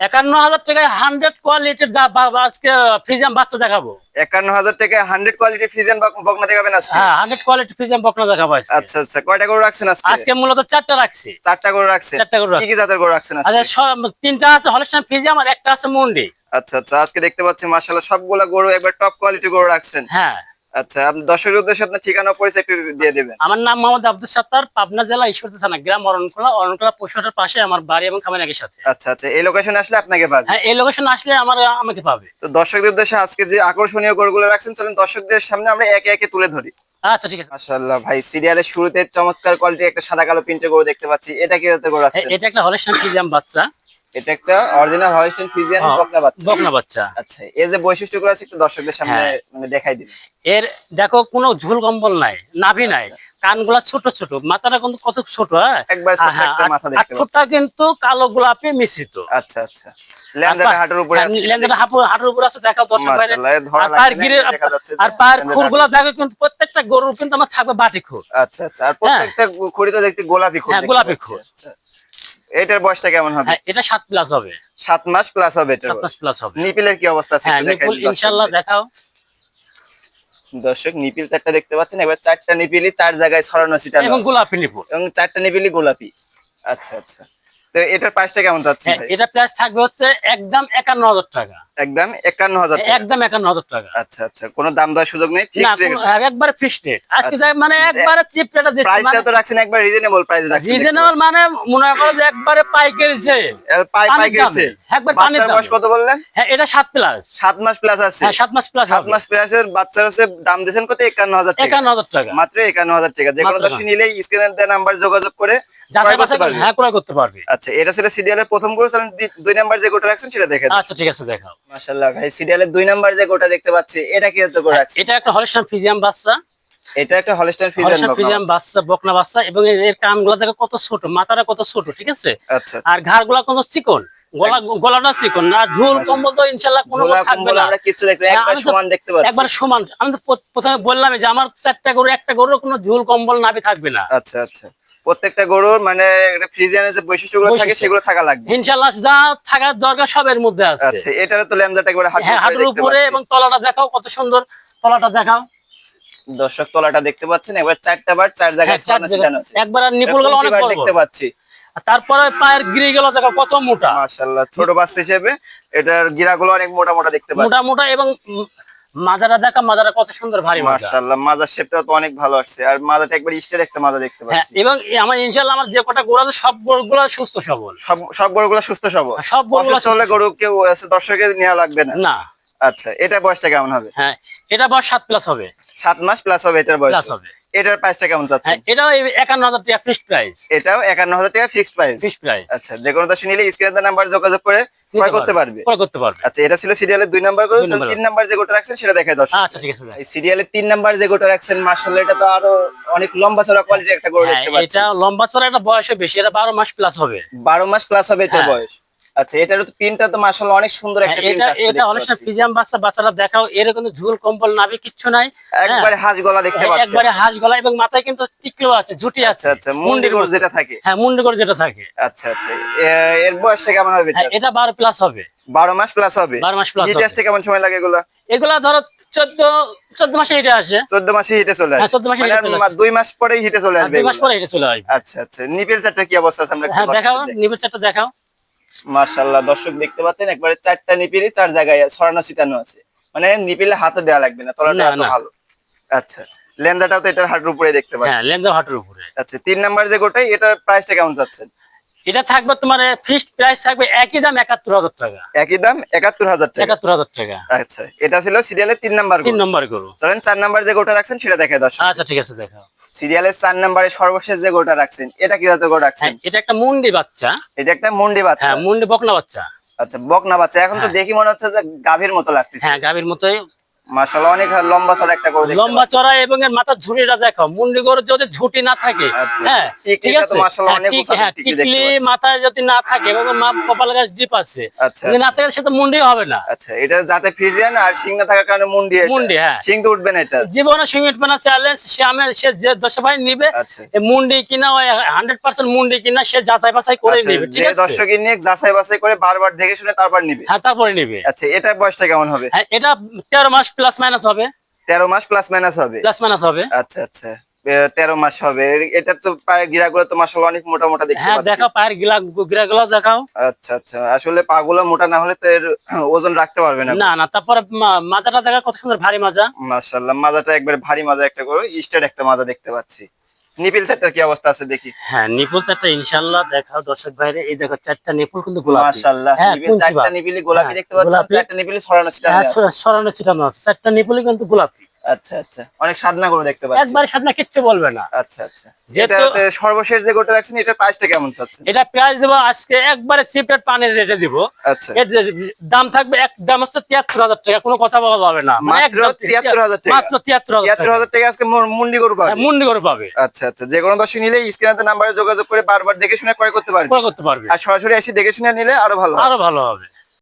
একান্ন হাজার টাকায় হান্ড্রেড কোয়ালিটির আজকে ফ্রিজাম বাচ্চা দেখাবো। একান্ন হাজার টাকা হান্ড্রেড কোয়ালিটি ফিজেন বকনা দেখাবেন আজকে? হ্যাঁ হান্ড্রেড কোয়ালিটি ফ্রিজাম বকনা দেখাবো আচ্ছা আচ্ছা কয়টা গরু রাখছেন আজকে? আজকে মূলত চারটা রাখছি। চারটা গরু রাখছেন। চারটা গরু কি রাখছি কি জাতের গরু রাখছেন আজকে? আচ্ছা তিনটা আছে হলস্টাইন ফ্রিজাম আর একটা আছে মুন্ডি। আচ্ছা আচ্ছা আজকে দেখতে পাচ্ছি মাশাআল্লাহ সবগুলা গরু একবার টপ কোয়ালিটি গরু রাখছেন। হ্যাঁ। আচ্ছা আপনি দর্শকের উদ্দেশ্যে আপনার ঠিকানা পরিচয় একটু দিয়ে দেবেন। আমার নাম মোহাম্মদ আব্দুল সত্তার পাবনা জেলা ঈশ্বরদী থানা গ্রাম অরণকোলা অরণকোলা পশুহাটের পাশে আমার বাড়ি এবং সাথে। আচ্ছা আচ্ছা এই লোকেশনে আসলে আপনাকে পাবে। হ্যাঁ এই লোকেশন আসলে আমার আমাকে পাবে। তো দর্শকদের উদ্দেশ্যে আজকে যে আকর্ষণীয় গরুগুলো রাখছেন চলুন দর্শকদের সামনে আমরা একে একে তুলে ধরি। আচ্ছা ঠিক আছে। মাশাআল্লাহ ভাই সিরিয়ালের শুরুতে চমৎকার কোয়ালিটির একটা সাদা কালো প্রিন্টের গরু দেখতে পাচ্ছি। এটা কি জাতের গরু এ- এটা একটা হলস্টাইন বাচ্চা। এটা একটা অরিজিনাল হলস্টাইন ফিজিয়ান হ্যাঁ, বকনা বাচ্চা। বকনা বাচ্চা। আচ্ছা এই যে বৈশিষ্ট্যগুলো আছে একটু দর্শকদের সামনে হ্যাঁ। মানে দেখাই দিন। এর দেখো কোনো ঝুল কম্বল নাই নাভি নাই। কানগুলা ছোট ছোট মাথাটা কিন্তু কত ছোট হ্যাঁ? একবার হ্যাঁ, মাথা দেখতে পাচ্ছি। কিন্তু কালো গোলাপি মিশ্রিত। আচ্ছা আচ্ছা। হাটের উপরে আছে। হাঁটুর উপরে আছে দেখাও দর্শক আর গিরে খুরগুলা দেখো কিন্তু প্রত্যেকটা গরুর কিন্তু আমার থাকবে বাটি খুর আচ্ছা আচ্ছা। আর প্রত্যেকটা খুঁড়িতে দেখতে গোলাপি হ্যাঁ, গোলাপি। খুর। আচ্ছা। এটার বয়সটা কেমন হবে? হ্যাঁ এটা সাত প্লাস হবে। সাত মাস প্লাস হবে এটা মাস প্লাস হবে। নিপিলের কি অবস্থা আছে হ্যাঁ দেখাই ইনশাল্লাহ দেখাও। দর্শক নিপিল চারটা দেখতে পাচ্ছেন এবার চারটা নিপিলি চার জায়গায় ছড়ানো ছিটানো এবং গোলাপি নিপুল এবং চারটা নিপিলি গোলাপি। আচ্ছা আচ্ছা। তো এটার প্রাইসটা কেমন যাচ্ছে হ্যাঁ, এটা প্রাইস থাকবে হচ্ছে একদম একান্ন হাজার টাকা। একদম একান্ন হাজার টাকা। একদম একান্ন হাজার টাকা। আচ্ছা আচ্ছা কোনো দাম দেওয়ার সুযোগ নেই? ফিক্সড একবারে ফিক্সড রেট আজকে আচ্ছা। মানে একবারে চিপ রেটে দিচ্ছি। প্রাইসটা তো রাখছেন একবার রিজনেবল প্রাইস রাখছেন রিজনেবল মানে মনে করো যে একবারে পাইকারি সেল পাই দামে, একবার বাচ্চার বয়স কত বললেন? হ্যাঁ এটা সাত প্লাস সাত মাস প্লাস আছে। হ্যাঁ সাত মাস প্লাস সাত মাস প্লাসের বাচ্চার হচ্ছে দাম দিয়েছেন কত? একান্ন হাজার টাকা। একান্ন হাজার টাকা। মাত্র একান্ন হাজার টাকা। যে কোনো দর্শক নিলেই স্ক্রিনের দেওয়া নাম্বার যোগাযোগ করে যাচাই ক্রয় করতে বাছাই করে হ্যাঁ ক্রয় করতে পারবে। আচ্ছা এটা ছিল সিরিয়ালের প্রথম গরু চলেন দুই নাম্বার যে গোটা রাখছেন সেটা আচ্ছা ঠিক আছে দেখাও। মাশাল্লাহ ভাই সিরিয়ালের দুই নাম্বার যে গোটা দেখতে পাচ্ছি এটা কি রাখছেন? এটা একটা হলিস্টান ফিজিয়াম বাচ্চা। এটা একটা হলস্টাইন ফিজিয়ান বাচ্চা। বকনা বাচ্চা এবং এর- এর কানগুলা দেখো কত ছোট মাথাটা কত ছোট ঠিক আছে? আচ্ছা আর ঘাড়গুলা কত চিকন গলা গলাটা চিকন না ঝুল কম্বল তো ইনশাল্লাহ কোনো ঝোলা থাকবে না। আমরা কিছু দেখতে হ্যাঁ, একবার আমি সমান দেখতে পাচ্ছি। একবার সমান আমি তো প্রথমে বললাম যে আমার চারটা গরু একটা গরুর কোনো ঝুল কম্বল নাভি থাকবে না। আচ্ছা আচ্ছা। প্রত্যেকটা গরুর মানে ফ্রিজিয়ানের যে বৈশিষ্ট্যগুলো থাকে সেগুলো থাকা লাগবে। ইনশাল্লাহ যা থাকার দরকার সবের মধ্যে আছে। আচ্ছা এটার তো ল্যান্ডাটা একবার হ্যাঁ হাঁটুর হাঁটুর উপরে এবং তলাটা দেখাও কত সুন্দর। তলাটা দেখাও। দর্শক তলাটা দেখতে পাচ্ছেন একবার চারটা বার চার জায়গায় হ্যাঁ, একবার নিপুলগুলো অনেক বড় দেখতে পাচ্ছি। আর তারপরে পায়ের গিরি গুলো দেখো কত মোটা। মাশাআল্লাহ ছোট বাচ্চা হিসেবে এটার গিরাগুলো অনেক মোটা মোটা দেখতে পাচ্ছি। মোটা মোটা এবং মাজারা দেখা মাজারা কত সুন্দর ভারী মাশাআল্লাহ মাজার শেপটা তো অনেক ভালো আসছে। আর মাজাটা একবার স্টের একটা মাজা দেখতে হ্যাঁ পাচ্ছি। এবং আমার ইনশাল্লাহ আমার যে কটা গরু আছে সব গরুগুলো সুস্থ সবল। সব সব গরুগুলো সুস্থ সবল। সব গরুগুলো হলে গরু কেউ আছে দর্শকের নেওয়া লাগবে না। না। আচ্ছা এটা বয়সটা কেমন হবে? হ্যাঁ এটা বয়স সাত প্লাস হবে। সাত মাস প্লাস হবে এটার বয়স। প্লাস হবে। এটার প্রাইসটা কেমন যাচ্ছে হ্যাঁ এটাও এই একান্ন হাজার টাকা ফিক্সড প্রাইস এটাও একান্ন হাজার টাকা ফিক্সড প্রাইস ফিক্সড প্রাইস আচ্ছা যে কোনো দর্শক নিলে স্ক্রিনের নাম্বার যোগাযোগ করে ক্রয় করতে পারবে। ক্রয় করতে পারবে। আচ্ছা এটা ছিল সিরিয়ালের দুই নাম্বার করে। তিন নাম্বার যে গোটা রাখছেন সেটা দেখায় দর্শক। আচ্ছা ঠিক আছে এই সিরিয়ালের তিন নাম্বার যে গোটা রাখছেন মার্শাল্লাহ এটা তো আরও অনেক লম্বা চড়া কোয়ালিটির একটা গরু হ্যাঁ, দেখতে পাচ্ছি। এটা লম্বা চড়া এটা বয়সে বেশি এটা বারো মাস প্লাস হবে। বারো মাস প্লাস হবে এটার হ্যাঁ। বয়স। আচ্ছা এটার তো পিনটা তো মার্শাল্লাহ অনেক সুন্দর হ্যাঁ, একটা পিন এটা এটা ফিজিয়াম বাচ্চা বাচ্চারা দেখাও এর কিন্তু ঝুল কম্বল নাভি কিচ্ছু নাই একবারে হাঁস গলা দেখতে হ্যাঁ, পাচ্ছি। একবারে হাঁস গলা এবং মাথায় কিন্তু টিকলো আছে ঝুটি আছে। আচ্ছা আচ্ছা মুন্ডি যেটা থাকে। হ্যাঁ মুন্ডি যেটা থাকে। আচ্ছা আচ্ছা এর বয়সটা কেমন হবে হ্যাঁ, এটা বারো প্লাস হবে। বারো মাস প্লাস হবে? 12 মাস হিটে হবে। কেমন সময় লাগে এগুলা? এগুলা ধরো চোদ্দ চোদ্দ মাসে এটা আসে। চোদ্দ মাসে হিটে চলে হ্যাঁ, আসে। 14 মাসে মানে হিটে চলে আর দুই মাস পরেই হিটে চলে আসবে দুই মাস এগুলা। পরে এটা চলে আসবে। আচ্ছা আচ্ছা নিপেল চারটা কি অবস্থা আছে আমরা হ্যাঁ দেখাও নিবের চারটা দেখাও। মাশাআল্লাহ দর্শক দেখতে পাচ্ছেন একবারে চারটা নিপিলই চার জায়গায় ছড়ানো ছিটানো আছে। মানে নিপিলে হাতে দেওয়া লাগবে না তলাটা এত ভালো। আচ্ছা লেন্দাটাও তো এটার হাটের উপরে দেখতে হ্যাঁ পাচ্ছি লেন্দার হাটের উপরে। আচ্ছা তিন নাম্বার যে গোটাই এটার প্রাইসটা কেমন যাচ্ছেন এটা থাকবে তোমার ফিক্সড প্রাইস থাকবে একই দাম একাত্তর হাজার টাকা। একই দাম একাত্তর হাজার টাকা। একাত্তর হাজার টাকা। আচ্ছা এটা ছিল সিরিয়ালের তিন নাম্বার তিন নম্বর করো চলেন চার নাম্বার যে গোটা রাখছেন সেটা দেখে দর্শক। আচ্ছা ঠিক আছে দেখাও। সিরিয়ালের চার নাম্বারে সর্বশেষ যে গোটা রাখছেন এটা কি জাতের গোটা রাখছেন? হ্যাঁ এটা একটা মুন্ডি বাচ্চা। এটা একটা মুন্ডি বাচ্চা। হ্যাঁ মুন্ডি বকনা বাচ্চা। আচ্ছা বকনা বাচ্চা। এখন তো হ্যাঁ। দেখি মনে হচ্ছে যে গাভীর মতো লাগতেছে। হ্যাঁ গাভীর মতোই মাশাআল্লাহ অনেক লম্বা চড়া একটা গরু দেখতে লম্বা চড়া এবং এর মাথার ঝুড়িটা দেখো মুন্ডি গরু যদি ঝুটি না থাকে আচ্ছা। হ্যাঁ ঠিক আছে? মাশাআল্লাহ হ্যাঁ, অনেক হ্যাঁ টিকলি। মাথায় যদি না থাকে এবং কপাল গাছ ডিপ আছে আচ্ছা। যদি না থাকে সে তো মুন্ডি হবে না। আচ্ছা এটা যাতে আর সিং না থাকার কারণে মুন্ডি মুন্ডি, হ্যাঁ। সিং তো উঠবে না এটা। জীবনে সংগীত বানা চ্যালেঞ্জ সে আমি সে যে দশ ভাই নিবে আচ্ছা। মুন্ডি কিনা ওই হান্ড্রেড পার্সেন্ট মুন্ডি কিনা সে যাচাই বাছাই করে আচ্ছা, নিবে ঠিক আছে? দর্শক নিয়ে যাচাই বাছাই করে বারবার দেখে শুনে তারপর নিবে। হ্যাঁ তারপরে নিবে। আচ্ছা এটার বয়সটা কেমন হবে? হ্যাঁ এটা তেরো মাস প্লাস মাইনাস হবে। তেরো মাস প্লাস মাইনাস হবে। প্লাস মাইনাস হবে। আচ্ছা আচ্ছা। তেরো মাস হবে। এটা তো পায়ের গিরাগুলো তো মাসাল্লাহ অনেক মোটা মোটা দেখতে হ্যাঁ দেখো পায়ের গিলা গিরাগুলো দেখাও। আচ্ছা আচ্ছা। আসলে পাগুলো মোটা না হলে তো এর ওজন রাখতে পারবে না। না না তারপরে মাজাটা দেখা কত সুন্দর ভারী মাজা। মাশাআল্লাহ মাজাটা একবার ভারী মাজা একটা করে ইস্টার একটা মাজা দেখতে পাচ্ছি। নিপিল চারটার কি অবস্থা আছে দেখি। হ্যাঁ নিপুল চারটা ইনশাল্লাহ দেখাও দর্শক ভাইরে এই দেখো চারটা নিপুল কিন্তু গোলাপি। মাশাআল্লাহ হ্যাঁ, নিপিল চারটা নিপিলি গোলাপি হ্যাঁ, দেখতে পাচ্ছি চারটা নিপিলি ছড়ানো ছিটানো আছে। সরানো ছিটানো আছে চারটা নিপুলই কিন্তু গোলাপি। আচ্ছা আচ্ছা। অনেক সাধনা করে দেখতে পাচ্ছি। একবারে সামনে কিচ্ছু বলবে না। আচ্ছা আচ্ছা। সর্বশেষ যে গোটা রাখছেন এটার প্রাইসটা কেমন চাচ্ছেন? এটা পেঁয়াজ দেবো আজকে একবারে সিপেট পানির রেটে দিব। আচ্ছা। এর দাম থাকবে এক দাম হচ্ছে তিয়াত্তর হাজার টাকা কোনো কথা বলা যাবে না। মানে মাত্র 73,000 টাকা। মাত্র টাকা। আজকে মুন্ডি গরু পাবে। হ্যাঁ, মুন্ডি করে পাবে। আচ্ছা আচ্ছা। যে কোনো দর্শক নিলে স্ক্রিনে নাম্বারে যোগাযোগ করে বারবার দেখে শুনে ক্রয় করতে পারবে। করে করতে পারবে। আর সরাসরি এসে দেখে শুনে নিলে আরও ভালো আরও ভালো হবে।